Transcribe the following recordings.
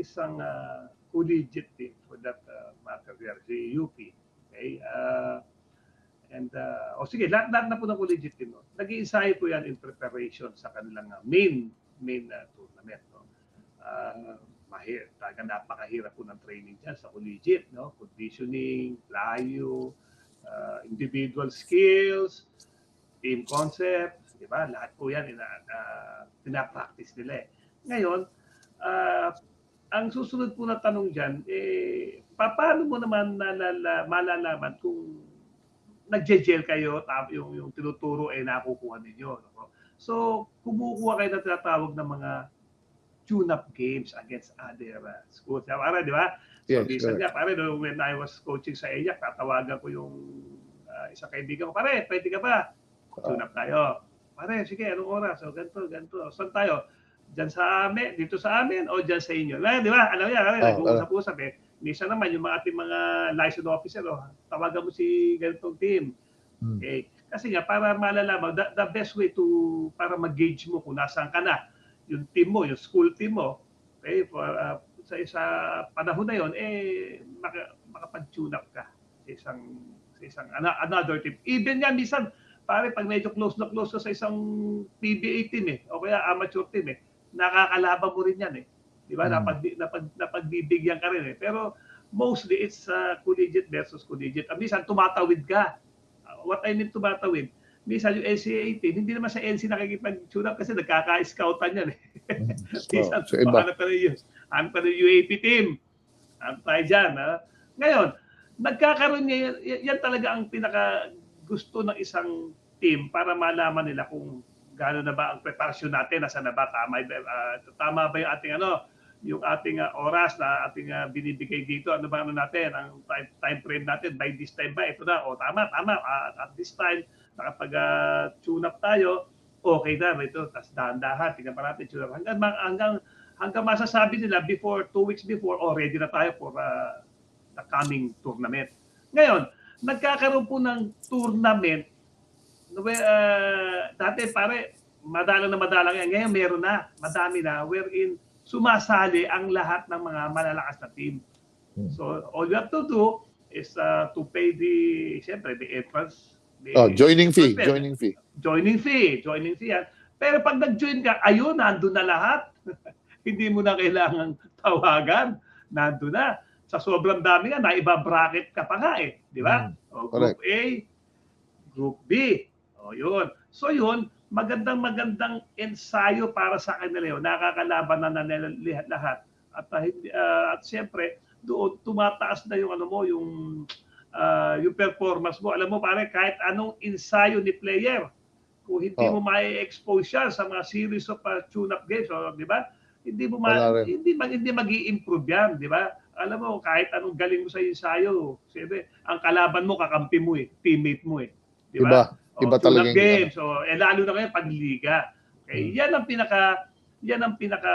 isang uh, collegiate team for that uh, matter there, si UP. Okay? Uh, and, uh, o sige, lahat, lahat na po ng collegiate team. No? Nag-iisahe po yan in preparation sa kanilang uh, main main uh, tournament. No? Uh, mahir, talaga napakahirap po ng training dyan sa collegiate. No? Conditioning, layo, uh, individual skills, team concept, di ba? Lahat po yan ina, uh, pinapractice nila eh. Ngayon, uh, ang susunod po na tanong dyan, eh, paano mo naman nalala, malalaman kung nagje-gel kayo, tap, yung, yung tinuturo ay eh, nakukuha ninyo. No? So, kumukuha kayo na tinatawag ng mga tune-up games against other uh, schools. Para, di ba? So, Yes, minsan nga, pare, no, when I was coaching sa EYAC, tatawagan ko yung uh, isang kaibigan ko, pare, pwede ka ba? Tune up tayo. Pare, sige, anong oras? O, ganito, ganito. Saan tayo? Diyan sa amin, dito sa amin, o diyan sa inyo. Eh, di ba? Alam niya, Oh, nag-uusap-usap eh. Minsan naman, yung mga ating mga licensed officer, oh, tawagan mo si ganitong team. Hmm. Okay. Kasi nga, para malalaman, the, the best way to, para mag-gauge mo kung nasaan ka na, yung team mo, yung school team mo, okay, for, uh, sa isa panahon na yon eh, maka, makapag-tune up ka sa isang, sa isang ano- another team. Even yan, minsan, pare, pag medyo close na close ka sa isang PBA team eh, o kaya amateur team eh, nakakalaban mo rin yan eh. Di ba? Hmm. Napag, napag, napagbibigyan ka rin eh. Pero mostly it's uh, collegiate versus collegiate. Ah, minsan tumatawid ka. Uh, what I mean tumatawid, minsan yung NCAA team, hindi naman sa NC nakikipag-tune up kasi nagkaka-scoutan yan eh. minsan, Oh, so iba. ano pa rin yung, ano pa rin UAP team. Ano tayo dyan, ha? Ngayon, nagkakaroon y- yan talaga ang pinaka gusto ng isang team para malaman nila kung gaano na ba ang preparasyon natin, nasa na ba, tama, ah, tama ba yung ating ano, yung ating ah, oras na ating ah, binibigay dito, ano ba ano natin, ang time, time frame natin, by this time ba, ito na, o tama, tama, ah, at this time, nakapag-tune up tayo, okay na, ito, tas dahan-dahan, tingnan pa natin, tune up, hanggang, hanggang, hanggang masasabi nila before, two weeks before, oh, ready na tayo for ah, the coming tournament. Ngayon, nagkakaroon po ng tournament, uh, dati pare, madalang na madalang yan. Ngayon meron na, madami na, wherein sumasali ang lahat ng mga malalakas na team. Hmm. So, all you have to do is uh, to pay the, siyempre, the entrance. The Oh, joining fee, entrance joining fee. joining fee, joining fee yan. Pero pag nag-join ka, ayun, nandun na lahat. Hindi mo na kailangan tawagan. Nandun na. Sa sobrang dami nga, naiba-bracket ka pa nga eh. Di ba? Mm, O, correct. group A, Group B. O, yun. So yun, magandang magandang ensayo para sa kanila yun. Nakakalaban na na lahat. At, uh, at siyempre, doon tumataas na yung ano mo, yung ah, yung performance mo. Alam mo pare, kahit anong ensayo ni player, kung hindi Oh. mo ma-expose siya sa mga series of uh, tune-up games, o, di ba? Hindi mo ma- hindi mag hindi magi-improve yan, di ba? Alam mo, kahit anong galing mo sa ensayo, siyempre, ang kalaban mo kakampi mo eh, teammate mo eh. Di ba? Iba O, talaga games, o, eh lalo na ngayon pag liga. Okay, Hmm. yan ang pinaka yan ang pinaka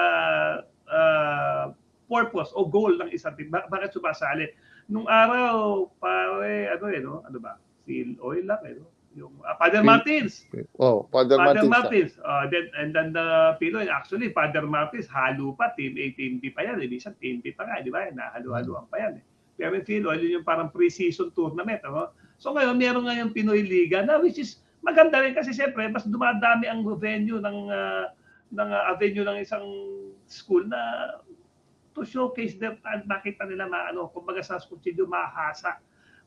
ah, purpose o goal ng isang team. Ba- bakit sumasali? Nung araw, pare, ano eh, no? Ano ba? Seal oil lang eh, no? Yung uh, Father Martins. Oh, Father, Father Martin. Martins. Uh, then, and then the Pinoy, actually, Father Martins, halo pa, Team A, Team B pa yan. Eh. Minsan Team B pa nga, di ba? Nahalo-haloan pa yan. Eh. Pero yung Pinoy, yun yung parang pre-season tournament. Ano? So ngayon, meron nga yung Pinoy Liga na which is maganda rin kasi siyempre, mas dumadami ang venue ng uh, ng uh, venue ng isang school na to showcase their talent, makita nila maano, kumbaga sa studio mahasa,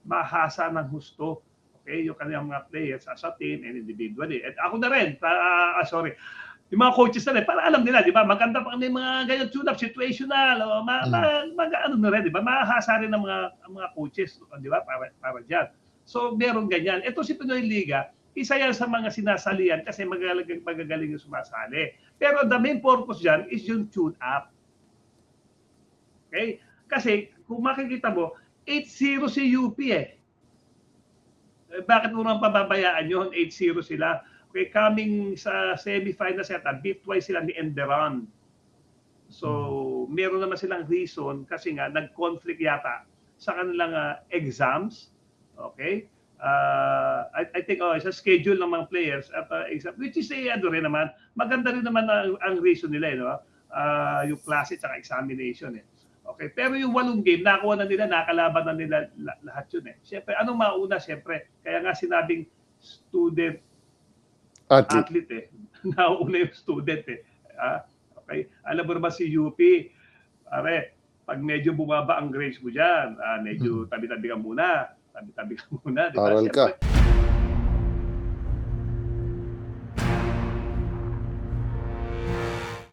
mahasa ng husto. Okay, yung kanilang mga players as a team and individually. At ako na rin, ah, ah, sorry, yung mga coaches na rin, para alam nila, di ba, maganda pa may mga ganyan tune-up, situational, o, ma, Mm. ma, mag, ano na rin, di ba, mahasa rin ng mga, ang mga coaches, di ba, para, para dyan. So, meron ganyan. Ito si Pinoy Liga, isa yan sa mga sinasalian kasi magagaling, magagaling yung sumasali. Pero the main purpose dyan is yung tune-up. Okay? Kasi kung makikita mo, 8-0 si UP eh. Eh, Bakit mo naman pababayaan yun? 8-0 sila. Okay, coming sa semi-finals yata, beat twice sila ni Enderon. So, meron naman silang reason kasi nga nag-conflict yata sa kanilang ah, exams. Okay? Uh, I, I think oh, sa schedule ng mga players at uh, exam, which is eh, ano rin naman, maganda rin naman ang, ang reason nila, eh, no? ah, yung klase at examination eh. Okay, pero yung walong game, nakuha na nila, nakalaban na nila la- lahat yun eh. Siyempre, anong mauna? Siyempre, kaya nga sinabing student Athlete. athlete eh. Nauuna yung student eh. Ah, okay. Alam mo naman si UP, pare, pag medyo bumaba ang grades mo dyan, ah, medyo tabi-tabi ka muna. Tabi-tabi ka muna. Di ba? Aral ka. Siyempre,